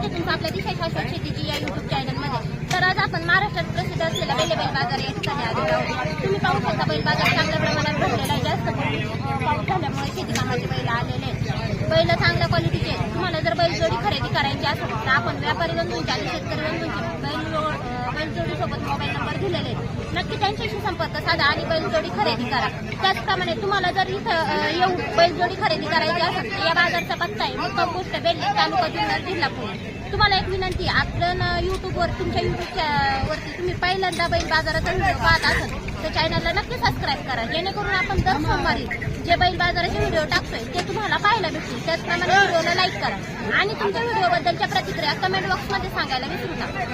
स्वागत आहे तुमचं आपल्या दिशा शाश्वत शेतीची या युट्यूब चॅनलमध्ये तर आज आपण महाराष्ट्रात प्रसिद्ध असलेला बैल बैल बाजार या ठिकाणी आलेलो आहोत. तुम्ही पाहू शकता बैल बाजार चांगल्या प्रमाणात भरलेला आहे. जास्त करून पाऊस झाल्यामुळे शेती कामाचे बैल आलेले आहेत. बैल चांगल्या क्वालिटीचे तुम्हाला जर बैलजोडी खरेदी करायची असेल तर आपण व्यापारी बंधूंच्या आणि शेतकरी बंधूंचे बैल अं, बैलजोडी मोबाईल नंबर दिलेले नक्की त्यांच्याशी संपर्क साधा आणि बैलजोडी खरेदी करा. त्याचप्रमाणे तुम्हाला जर इथं येऊन बैलजोडी खरेदी करायची असेल तर या बाजारचा पत्ता आहे. मुक्काम गोष्ट बेल्ली तालुका जुन्नर जिल्हा पुणे. तुम्हाला एक विनंती आपण युट्यूबवर तुमच्या युट्यूबच्या वरती तुम्ही पहिल्यांदा बैल बाजाराचा व्हिडिओ पाहत असाल तर चॅनलला नक्की सबस्क्राईब करा. जेणेकरून आपण दर सोमवारी जे बैल बाजाराचे व्हिडिओ टाकतोय ते तुम्हाला पाहायला भेटतील. त्याचप्रमाणे व्हिडिओला लाईक करा. आणि तुमच्या व्हिडिओबद्दलच्या प्रतिक्रिया कमेंट बॉक्समध्ये सांगायला विसरू नका.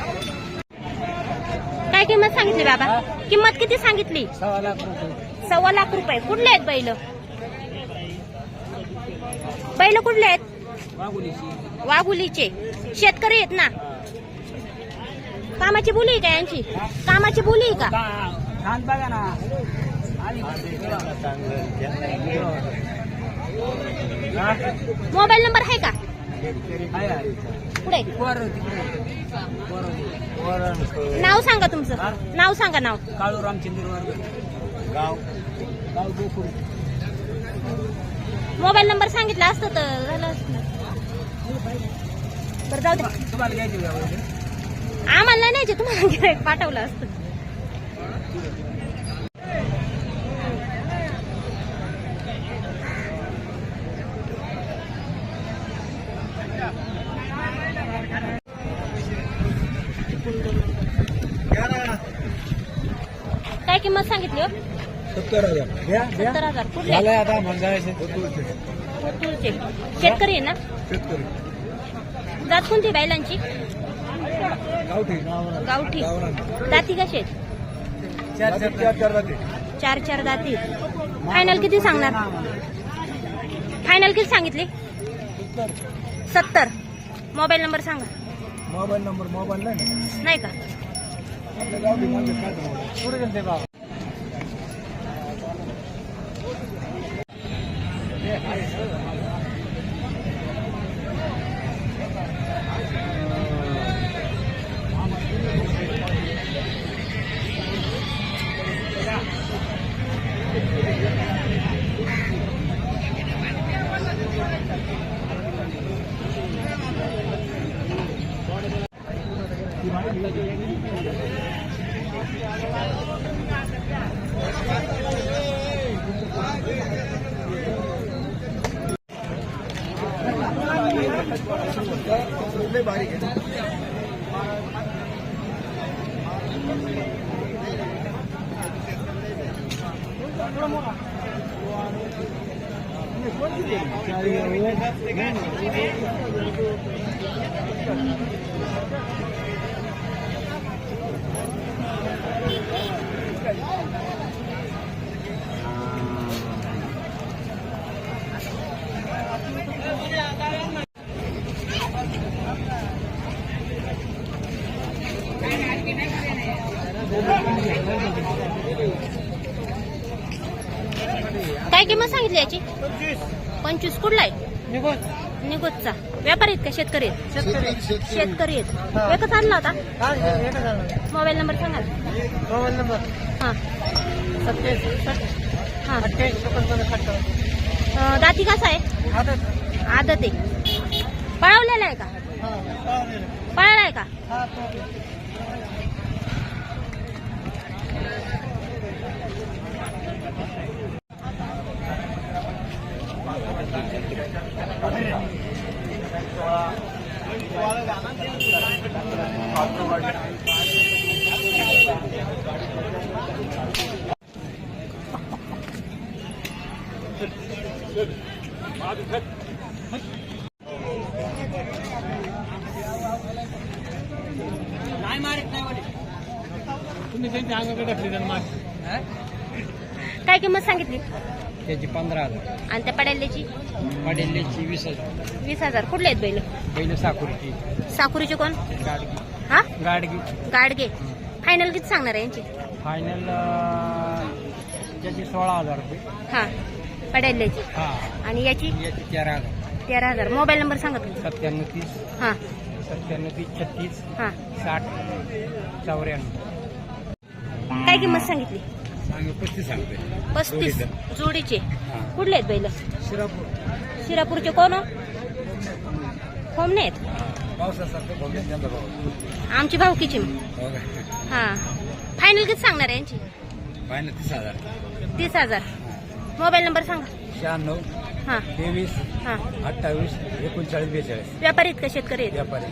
काय किंमत सांगितली बाबा? किंमत किती सांगितली? सव्वा लाख रुपये. सव्वा लाख रुपये. कुठले आहेत बैल? बैल कुठले आहेत? वाघुलीची. शेतकरी आहेत ना. कामाची बोली आहे का यांची? कामाची बोली आहे का? छान बघा ना. आली मोबाईल नंबर आहे का. पुढे नाव सांगा तुमचं. नाव सांगा नाव. काळू रामचंद्र गाव. गाव मोबाईल नंबर सांगितला असतं तर झालं असतं. बरं जाऊ दे. तुम्हाला घ्यायची का वगैरे? आम्हाला नाही तुम्हाला गिऱ्हाईक पाठवलं असतं. काय किंमत सांगितली हो? सत्तर हजार. सत्तर हजार. कुठले? झालंय आता. शेतकरी आहे ना? जात कोणती बैलांची. गावठी. दाती कशी आहेत? चार चार जाते दाती. फायनल किती सांगणार? फायनल किती सांगितली? सत्तर. मोबाईल नंबर सांगा. मोबाईल नंबर मोबाईल नाही का? बारीक आहे काय किंमत सांगितली याची? पंचवीस. कुठला आहे? निगोजचा व्यापारी आहेत का? शेतकरी आहेत. शेतकरी आहेत एकच आणला होता? मोबाईल नंबर सांगा ना. Mobile number. हा. सत्याऐंशी हा. अठ्ठ्याऐंशी एकोणपन्नास अठ्ठावन्न अं, दाती कसा आहे? आदत. आदत आहे. पळवलेला आहे का? पळाला आहे का? नाही मारित नाही वाले तुम्ही त्यांच्या अंगाकडे टाकली त्यांना मार. काय किंमत सांगितली? त्याची पंधरा हजार. आणि त्या पड्याल्याची पडेल्याची वीस हजार. वीस हजार. कुठले आहेत बैल? पहिले साकुरीची. साकुरीचे कोण? गाडगी. हा? गाडगी. गाडगे. फायनल किती सांगणार आहे यांची? फायनल त्याची सोळा हजार रुपये. हा. पड्याल्याची हा. आणि याची? याची तेरा हजार. तेरा हजार. मोबाईल नंबर सांगा तुमचा. सत्त्याण्णव तीस. हा. सत्त्याण्णव तीस छत्तीस हां. साठ चौऱ्याण्णव. काय किंमत सांगितली? सांग पस्तीस सांगते पस्तीस. जोडीचे. कुठले आहेत बैल? शिरापूर. शिरापूरचे कोण? हो? पावसासारखं त्यांचा भाऊ. आमची भावकीची. हो का? हां. फायनल किती सांगणार आहे यांची? पाहिलं तीस हजार. तीस हजार. मोबाईल नंबर सांगा. शहाण्णव हां. तेवीस हां. अठ्ठावीस एकोणचाळीस बेचाळीस. व्यापारी आहेत का शेतकरी आहेत? व्यापारी.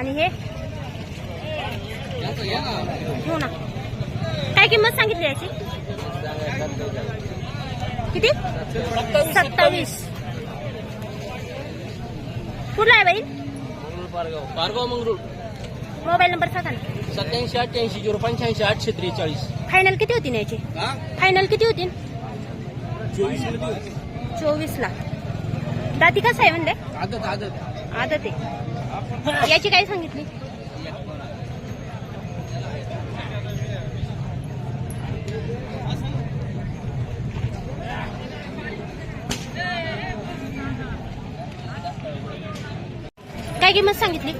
आणि हे हो ना काय किंमत सांगितली याची किती सत्तावीस कुठला आहे बाई पारगाव पारगाव मंगरूळ मोबाईल नंबर सांगा ना सत्याऐंशी अठ्ठ्याऐंशी झिरो पंच्याऐंशी आठशे त्रेचाळीस फायनल किती होती याची फायनल किती होती चोवीस ला दाती कसं आहे आदत आदत आदत आहे याची काय सांगितली? काय किंमत सांगितली?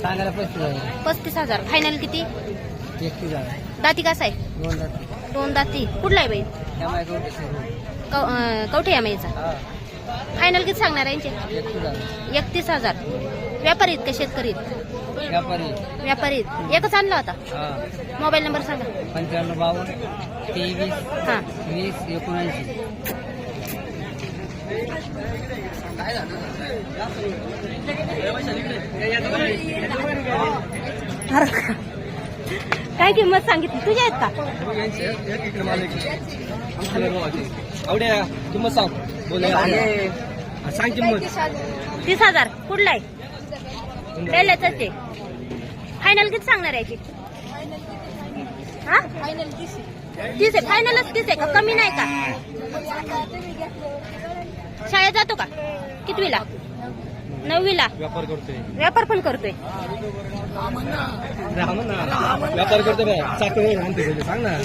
सांगायला पस्तीस हजार. पस्तीस हजार. फायनल किती? एकतीस हजार. दाती कसा आहे? दोन दोन दाती. कुठला आहे बाई? त्यामुळे अं, कवठे या माईचा हा. फायनल किती सांगणार आहे यांचे? एकतीस हजार. एकतीस हजार. व्यापारी आहेत का शेतकरी आहेत? व्यापारी व्यापारी आहेत. एकच आणला होता? हा. मोबाईल नंबर सांगा. पंच्याण्णव बावन्न तेवीस हां. वीस एकोणऐंशी. काय किंमत सांगितली? तुझ्या आहेत का? आवड्या किंमत सांग. बोला. सांग किंमत. तीस हजार. कुठला आहे? पहिल्याच ते फायनल किती सांगणार आहे याची? हा? तीस आहे. फायनलच तीस आहे का? कमी नाही का? शाळेत जातो का? कितवीला? नववीला? व्यापार करतोय. व्यापार पण करतोय. व्यापार करतोय सांग ना.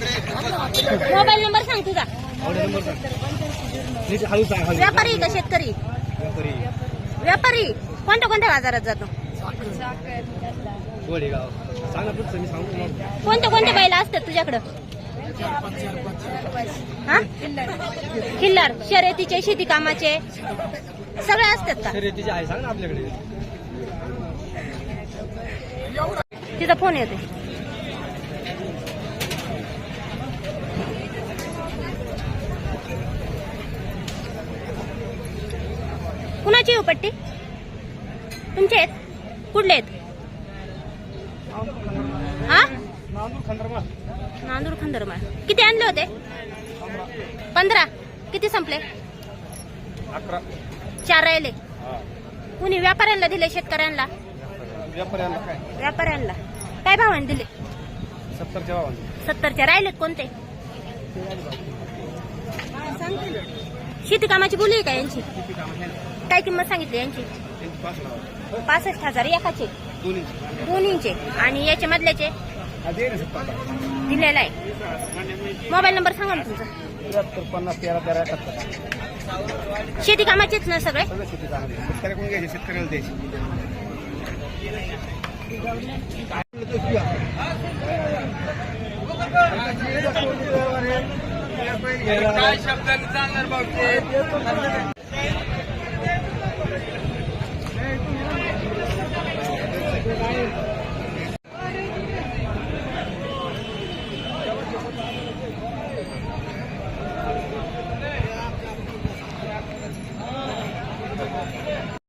मोबाईल नंबर सांग तुझा. व्यापारी का शेतकरी? व्यापारी. व्यापारी. कोणत्या कोणत्या बाजारात जातो? सांग ना पुढचं मी सांगतो. कोणत्या कोणत्या बैला असतात तुझ्याकडं? हा? किल्लार शर्यतीचे शेती कामाचे सगळे असतात का? शर्यतीची आहे सांग ना आपल्याकडे. तिचा फोन येते कुणाची आहे हो पट्टी? तुमचे आहेत? कुठले आहेत? हा? नांदूर खंदरमाळ किती आणले होते? पंधरा. किती संपले? चार राहिले. कुणी व्यापाऱ्यांना दिले शेतकऱ्यांना? व्यापाऱ्यांना काय? भावाने दिले? सत्तरच्या राहिलेत कोणते? शेती कामाची. बोली आहे का यांची? काय किंमत सांगितली यांची? पासष्ट हजार एकाचे. दोन्ही दोन्हीचे आणि याच्या मधल्याचे? हा दिलेला आहे. मोबाईल नंबर सांगा ना तुमचा. त्र्याहत्तर पन्नास तेरा तेरा एकाहत्तर. शेती कामाचेच ना सगळे? शेतकऱ्याला द्यायची. Thank you.